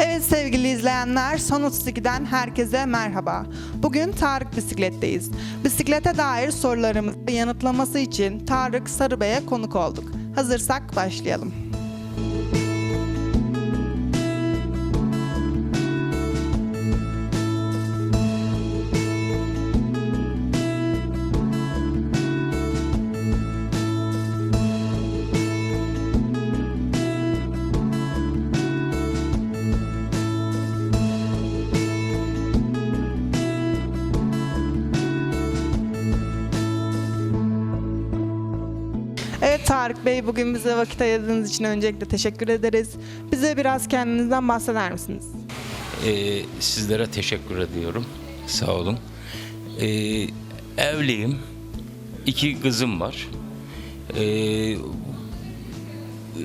Evet sevgili izleyenler, Son 32'den herkese merhaba. Bugün Tarık Bisiklet'teyiz. Bisiklete dair sorularımızı yanıtlaması için Tarık Sarıbey'e konuk olduk. Hazırsak başlayalım. Tarık Bey, bugün bize vakit ayırdığınız için öncelikle teşekkür ederiz. Bize biraz kendinizden bahseder misiniz? Ee, sizlere teşekkür ediyorum. Sağ olun. Ee, evliyim. İki kızım var. Ee,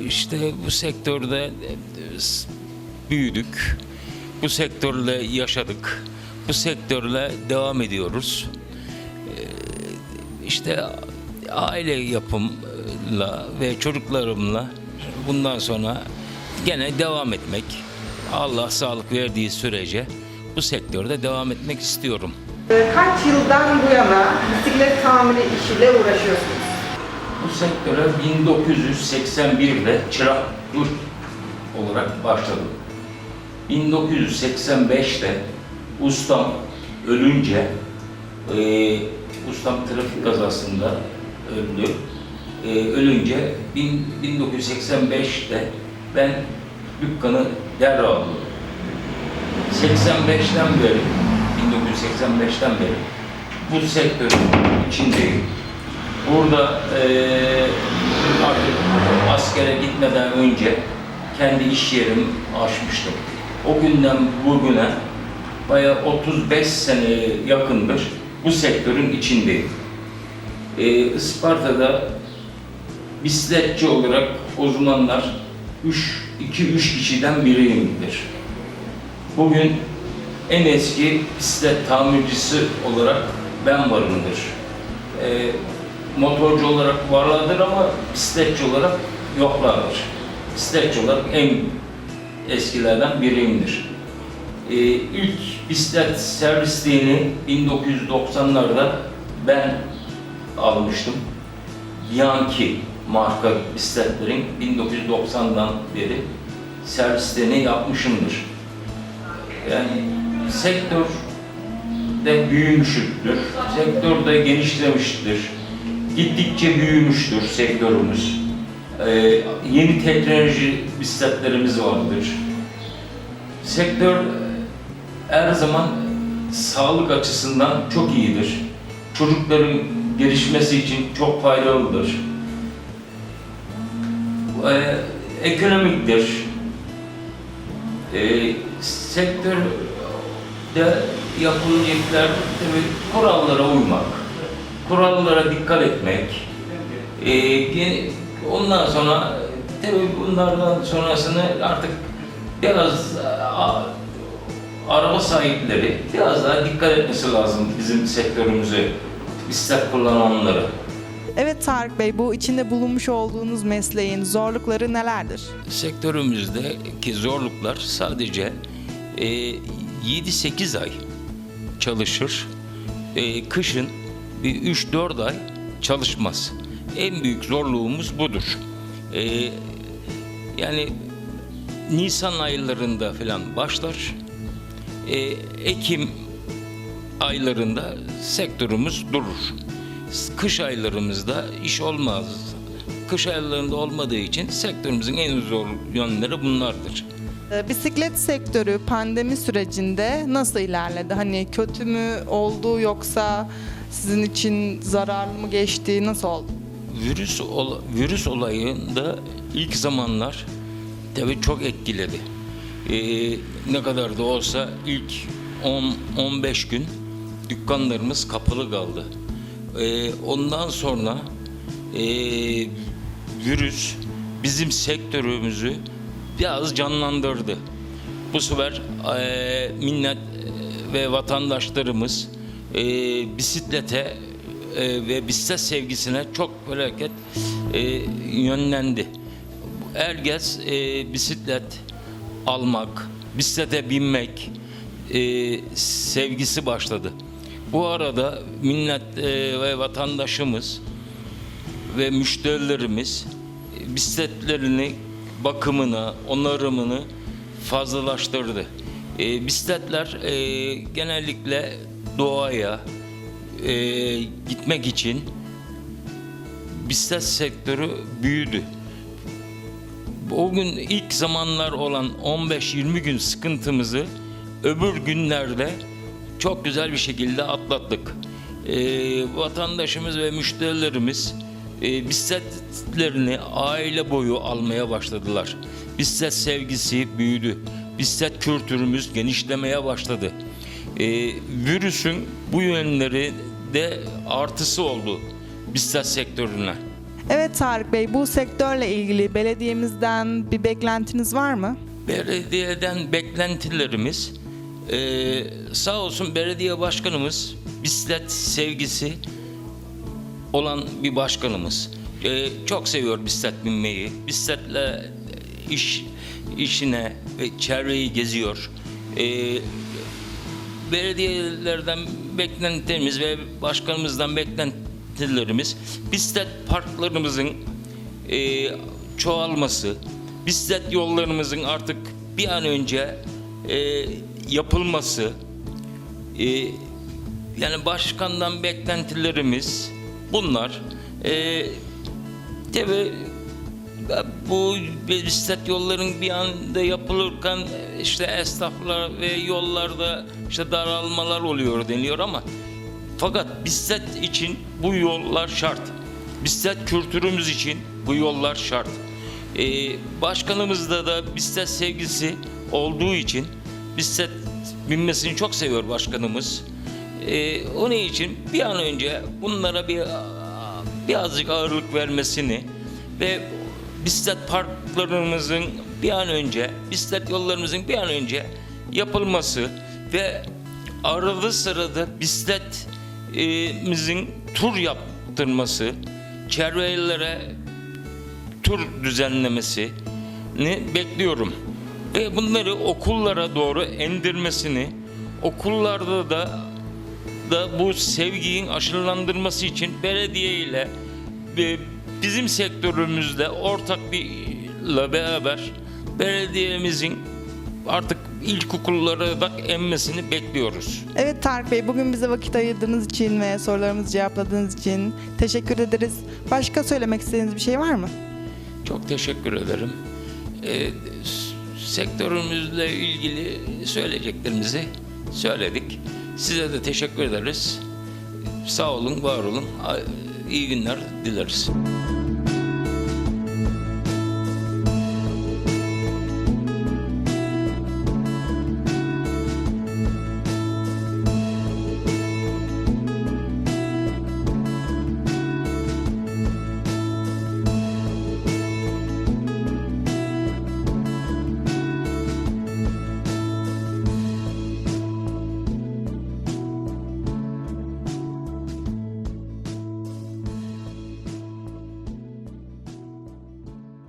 işte bu sektörde e, büyüdük. Bu sektörle yaşadık. Bu sektörle devam ediyoruz. Ee, işte aile yapımla ve çocuklarımla bundan sonra gene devam etmek. Allah sağlık verdiği sürece bu sektörde devam etmek istiyorum. Kaç yıldan bu yana bisiklet tamiri işiyle uğraşıyorsunuz? Bu sektöre 1981'de çıraklık olarak başladım. 1985'te ustam ölünce, e, ustam trafik kazasında öldü. E, ölünce bin- 1985'te ben dükkanı devraldım. 85'ten beri, 1985'ten beri bu sektörün içindeyim. Burada eee artık askere gitmeden önce kendi iş yerimi açmıştım. O günden bugüne bayağı 35 seneye yakındır bu sektörün içindeyim. Eee Isparta'da bisikletçi olarak o zamanlar 2-3 kişiden biriyimdir. Bugün en eski bisiklet tamircisi olarak ben varımdır. Ee, motorcu olarak varlardır ama bisikletçi olarak yoklardır. Bisikletçi olarak en eskilerden biriyimdir. Ee, ilk bisiklet servisliğini 1990'larda ben almıştım. Bianchi marka bisikletlerin 1990'dan beri servislerini yapmışımdır. Yani sektör de büyümüştür. Sektör de genişlemiştir. Gittikçe büyümüştür sektörümüz. Ee, yeni teknoloji bisikletlerimiz vardır. Sektör her zaman sağlık açısından çok iyidir. Çocukların gelişmesi için çok faydalıdır. Ee, ekonomiktir. Ee, sektörde yapılacaklar tabii kurallara uymak, kurallara dikkat etmek. Ge- ondan sonra tabii bunlardan sonrasını artık biraz a- araba sahipleri biraz daha dikkat etmesi lazım bizim sektörümüzü, bisiklet kullananları. Evet Tarık Bey, bu içinde bulunmuş olduğunuz mesleğin zorlukları nelerdir? Sektörümüzdeki zorluklar sadece e, 7-8 ay çalışır. E, kışın bir 3-4 ay çalışmaz. En büyük zorluğumuz budur. E, yani Nisan aylarında falan başlar. E, Ekim aylarında sektörümüz durur. Kış aylarımızda iş olmaz. Kış aylarında olmadığı için sektörümüzün en zor yönleri bunlardır. Ee, Bisiklet sektörü pandemi sürecinde nasıl ilerledi? Hani kötü mü oldu yoksa sizin için zararlı mı geçti? Nasıl oldu? Virüs ol- virüs olayında ilk zamanlar tabii çok etkiledi. Ee, ne kadar da olsa ilk 10-15 gün dükkanlarımız kapalı kaldı. Ee, ondan sonra ee, virüs bizim sektörümüzü biraz canlandırdı. Bu sefer millet ee, ve vatandaşlarımız ee, bisiklete ee, ve bisiklet sevgisine çok felaket ee, yönlendi. Herkes ee, bisiklet almak, bisiklete binmek e, sevgisi başladı. Bu arada millet e, ve vatandaşımız ve müşterilerimiz bisikletlerini bakımını, onarımını fazlalaştırdı. E, bisikletler e, genellikle doğaya e, gitmek için bisiklet sektörü büyüdü. O gün ilk zamanlar olan 15-20 gün sıkıntımızı öbür günlerde çok güzel bir şekilde atlattık. Ee, vatandaşımız ve müşterilerimiz e, bisikletlerini aile boyu almaya başladılar. Bisiklet sevgisi büyüdü. Bisiklet kültürümüz genişlemeye başladı. Ee, virüsün bu yönleri de artısı oldu bisiklet sektörüne. Evet Tarık Bey, bu sektörle ilgili belediyemizden bir beklentiniz var mı? Belediyeden beklentilerimiz eee, sağ olsun belediye başkanımız bisiklet sevgisi olan bir başkanımız. Eee, çok seviyor bisiklet binmeyi. Bisikletle iş işine ve çevreyi geziyor. Eee, belediyelerden beklentilerimiz ve başkanımızdan beklentilerimiz bisiklet parklarımızın e, çoğalması, bisiklet yollarımızın artık bir an önce e, yapılması, e, yani başkandan beklentilerimiz bunlar. E, tabii bu bisiklet yolların bir anda yapılırken işte esnaflar ve yollarda işte daralmalar oluyor deniyor ama fakat bisiklet için bu yollar şart. Bisiklet kültürümüz için bu yollar şart. Ee, başkanımızda da bisiklet sevgisi olduğu için bisiklet binmesini çok seviyor başkanımız. Ee, onun için bir an önce bunlara bir birazcık ağırlık vermesini ve bisiklet parklarımızın bir an önce, bisiklet yollarımızın bir an önce yapılması ve arada sırada bisikletimizin tur yaptırması, çevrelere tur düzenlemesini bekliyorum. Ve bunları okullara doğru endirmesini, okullarda da da bu sevginin aşılandırması için belediye ile ve bizim sektörümüzde ortak birle beraber belediyemizin artık ilkokullara da emmesini bekliyoruz. Evet Tarık Bey, bugün bize vakit ayırdığınız için ve sorularımızı cevapladığınız için teşekkür ederiz. Başka söylemek istediğiniz bir şey var mı? Çok teşekkür ederim. Ee, sektörümüzle ilgili söyleyeceklerimizi söyledik. Size de teşekkür ederiz. Sağ olun, var olun. İyi günler dileriz.